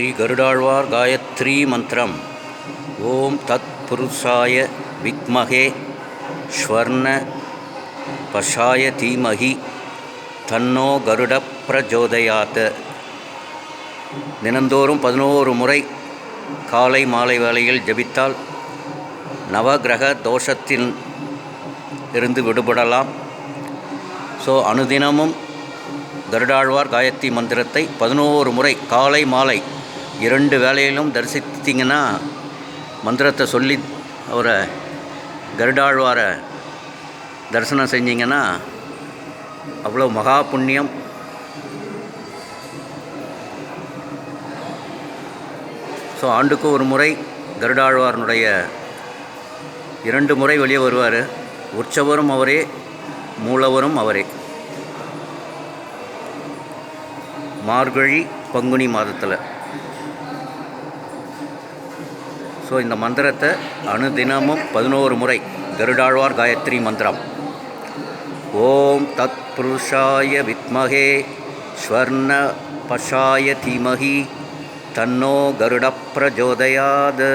ஸ்ரீ கருடாழ்வார் காயத்ரி மந்திரம். ஓம் தத் புருஷாய விக்மகே ஸ்வர்ண பஷாய தீமகி தன்னோ கருட பிரஜோதயாத்த தினந்தோறும் பதினோரு முறை காலை மாலை வேளையில் ஜபித்தால் நவகிரக தோஷத்தில் இருந்து விடுபடலாம். ஸோ அனுதினமும் கருடாழ்வார் காயத்ரி மந்திரத்தை பதினோரு முறை காலை மாலை இரண்டு வேலையிலும் தரிசித்தீங்கன்னா மந்திரத்தை சொல்லி அவரை கருடாழ்வாரை தரிசனம் செஞ்சிங்கன்னா அவ்வளோ மகா புண்ணியம். ஸோ ஆண்டுக்கு ஒரு முறை கருடாழ்வாரனுடைய இரண்டு முறை வெளியே வருவார். உற்சவரும் அவரே மூலவரும் அவரே. மார்கழி பங்குனி மாதத்தில். ஸோ இந்த மந்திரத்தை அனுதினமும் பதினோரு முறை கருடாழ்வார் காயத்ரி மந்திரம். ஓம் தத் புருஷாய வித்மகே ஸ்வர்ண பஷாய தீமகி தன்னோ கருட பிரஜோதயாத்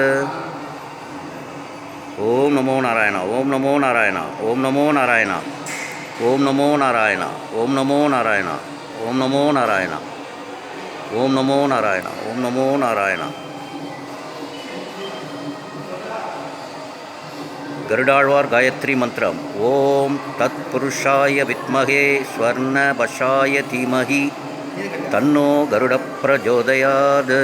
ஓம் நமோ நாராயணா ஓம் நமோ நாராயணா ஓம் நமோ நாராயணா ஓம் நமோ நாராயணா ஓம் நமோ நாராயணா ஓம் நமோ நாராயணா ஓம் நமோ நாராயணா ஓம் நமோ நாராயணா. கருடாழ்வார் காயத்ரி மந்திரம். ஓம் தத் புருஷாய வித்மகே ஸ்வர்ணபஷாய தீமகி. தன்னோ கருட பிரஜோதயாது.